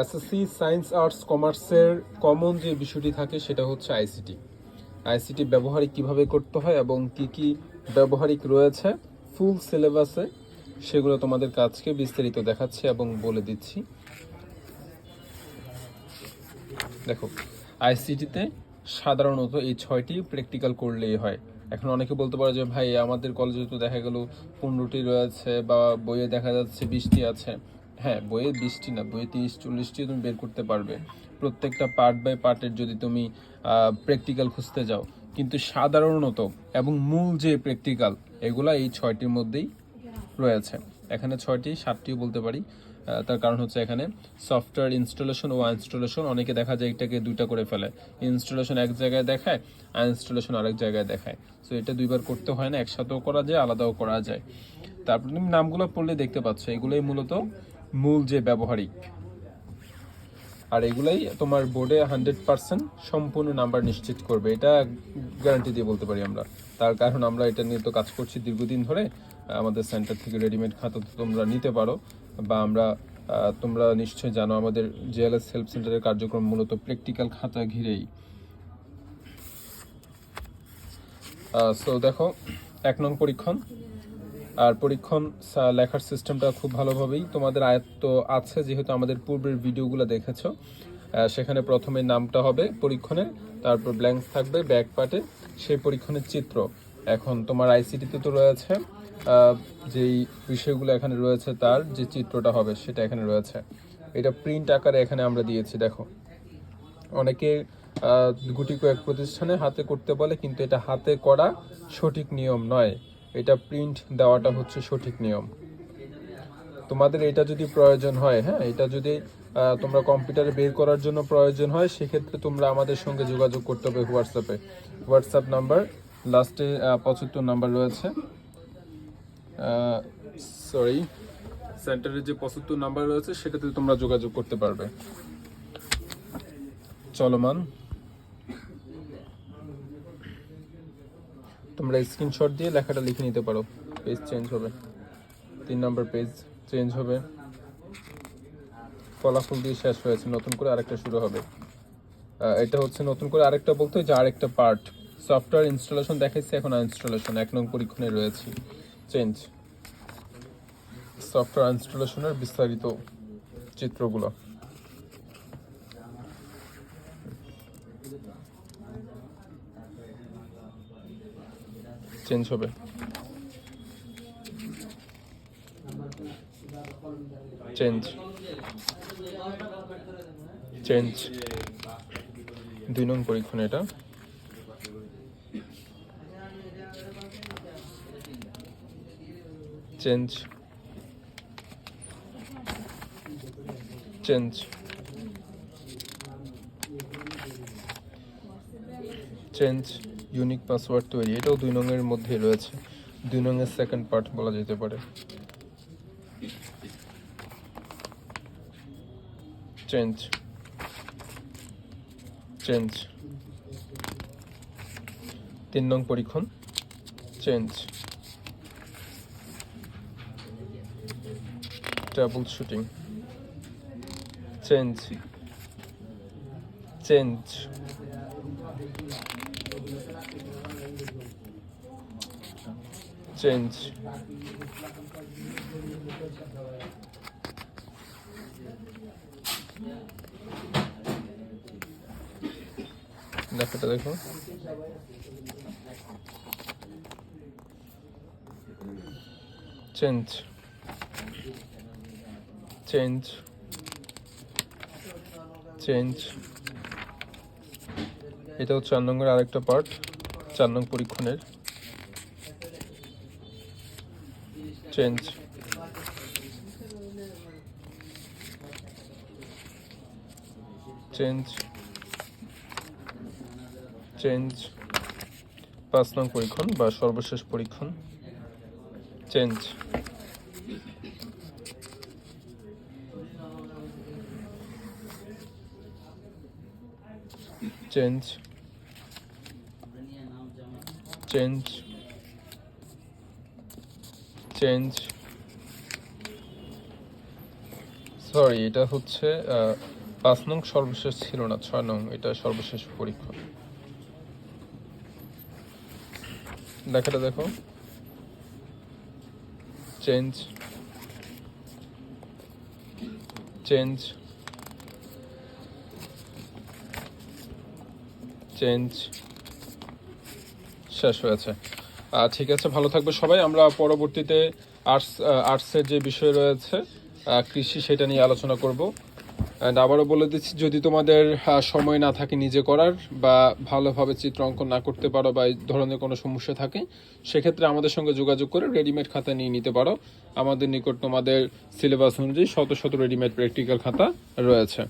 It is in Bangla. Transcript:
এসএসসি, সায়েন্স, আর্টস, কমার্সের কমন যে বিষয়টি থাকে সেটা হচ্ছে আইসিটি। আইসিটি ব্যবহারিক কীভাবে করতে হয় এবং কি কি ব্যবহারিক রয়েছে, ফুল সিলেবাসে সেগুলো তোমাদের কাজকে বিস্তারিত দেখাচ্ছি এবং বলে দিচ্ছি। দেখো, আইসিটিতে সাধারণত এই ছয়টি প্র্যাকটিক্যাল করলেই হয়। এখন অনেকে বলতে পারে যে, ভাই, আমাদের কলেজে তো দেখা গেল পনেরোটি রয়েছে বা বইয়ে দেখা যাচ্ছে বিশটি আছে। হ্যাঁ বইয়ে বিশটি না, বইয়ে তিরিশ চল্লিশটি তুমি বের করতে পারবে। প্রত্যেকটা পার্ট বাই পার্টের যদি তুমি প্র্যাকটিক্যাল খুঁজতে যাও। কিন্তু সাধারণত এবং মূল যে প্র্যাকটিক্যাল এগুলা এই ছয়টির মধ্যেই রয়েছে। এখানে ছয়টি সাতটিও বলতে পারি। তার কারণ হচ্ছে এখানে সফটওয়্যার ইনস্টলেশন ও ইনস্টলেশন অনেকে দেখা যায় এটাকে দুইটা করে ফেলে। ইনস্টলেশন এক জায়গায় দেখায় আর ইনস্টলেশন আরেক জায়গায় দেখায়। সো এটা দুইবার করতে হয় না, একসাথেও করা যায়, আলাদাও করা যায়। তারপর তুমি নামগুলো পড়লে দেখতে পাচ্ছ, এগুলোই মূলত মূল যে ব্যবহারিক, আর এগুলাই তোমার বোর্ডে হান্ড্রেড পার্সেন্ট সম্পূর্ণ নাম্বার নিশ্চিত করবে। এটা গ্যারান্টি দিয়ে বলতে পারি আমরা। তার কারণ আমরা এটা নিয়ে তো কাজ করছি দীর্ঘদিন ধরে। আমাদের সেন্টার থেকে রেডিমেড খাতা তো তোমরা নিতে পারো। বা আমরা তোমরা নিশ্চয়ই জানো আমাদের জেএলএস হেল্প সেন্টারের কার্যক্রম মূলত প্র্যাকটিক্যাল খাতা ঘিরেই। সো দেখো, এক নং পরীক্ষণ। আর পরীক্ষণ লেখার সিস্টেমটা খুব ভালোভাবেই তোমাদের আয়ত্ত আছে, যেহেতু আমাদের পূর্বের ভিডিওগুলো দেখেছ। সেখানে প্রথমে নামটা হবে পরীক্ষণের, তারপর ব্ল্যাঙ্কস থাকবে ব্যাক পার্টে সেই পরীক্ষণের চিত্র। এখন তোমার আইসিটিতে তো রয়েছে যেই বিষয়গুলো এখানে রয়েছে তার যে চিত্রটা হবে সেটা এখানে রয়েছে। এটা প্রিন্ট আকারে এখানে আমরা দিয়েছি, দেখো। অনেকে গুটি কয়েক প্রতিষ্ঠানে হাতে করতে বলে, কিন্তু এটা হাতে করা সঠিক নিয়ম নয়। এটা প্রিন্ট দেওয়াটা হচ্ছে সঠিক নিয়ম। তোমাদের এটা যদি প্রয়োজন হয় হ্যাঁ এটা যদি তোমরা কম্পিউটারে বের করার জন্য প্রয়োজন হয়, সেক্ষেত্রে তোমরা আমাদের সঙ্গে যোগাযোগ করতে হবে হোয়াটসঅ্যাপে হোয়াটসঅ্যাপ নাম্বার লাস্টে পঁচাত্তর নাম্বার রয়েছে। সরি সেন্টারের যে পঁচাত্তর নাম্বার রয়েছে, সেটাতে তোমরা যোগাযোগ করতে পারবে। চলমান। তোমরা স্ক্রিনশট দিয়ে লেখাটা লিখে নিতে পারো। পেজ চেঞ্জ হবে। তিন নম্বর পেজ চেঞ্জ হবে। ফলাফল দিয়ে শেষ হয়েছে। নতুন করে আরেকটা শুরু হবে। এটা হচ্ছে নতুন করে আরেকটা বলতে যে আরেকটা পার্ট সফটওয়্যার ইনস্টলেশন দেখাইছে, এখন ইনস্টলেশন এক নং পরীক্ষণে রয়েছে। চেঞ্জ সফটওয়্যার ইনস্টলেশনের বিস্তারিত চিত্রগুলো। চেঞ্জ হবে। চেঞ্জ চেঞ্জ দুই নং পরীক্ষণ এটা। Change change change unique password তৈরি, এটাও দুই নংয়ের মধ্যেই রয়েছে। দুই নংয়ের সেকেন্ড পার্ট বলা যেতে পারে। চেঞ্জ চেঞ্জ তিন নং পরীক্ষণ। Change trouble shooting change change change দেখাটা দেখো। চেঞ্জ চেঞ্জ চেঞ্জ এটাও চার নম্বরের আরেকটা পার্ট চার নং পরীক্ষণের। চেঞ্জ চেঞ্জ চেঞ্জ পাঁচ নং পরীক্ষণ বা সর্বশেষ পরীক্ষণ. Change change change change sorry এটা হচ্ছে পাঁচ নং সর্বশেষ ছিল না, ছয় নং, এটা সর্বশেষ পরীক্ষা। লেখাটা দেখো। চেঞ্জ চেঞ্জ চেঞ্জ শেষ হয়েছে। ঠিক আছে, ভালো থাকবে সবাই। আমরা পরবর্তীতে আর্টস আর্টসের যে বিষয় রয়েছে কৃষি সেটা নিয়ে আলোচনা করব। অ্যান্ড আবারও বলে দিচ্ছি, যদি তোমাদের সময় না থাকে নিজে করার বা ভালোভাবে চিত্র অঙ্কন না করতে পারো বা এই ধরনের কোনো সমস্যা থাকে, সেক্ষেত্রে আমাদের সঙ্গে যোগাযোগ করে রেডিমেড খাতা নিয়ে নিতে পারো। আমাদের নিকট তোমাদের সিলেবাস অনুযায়ী শত শত রেডিমেড প্র্যাকটিক্যাল খাতা রয়েছে।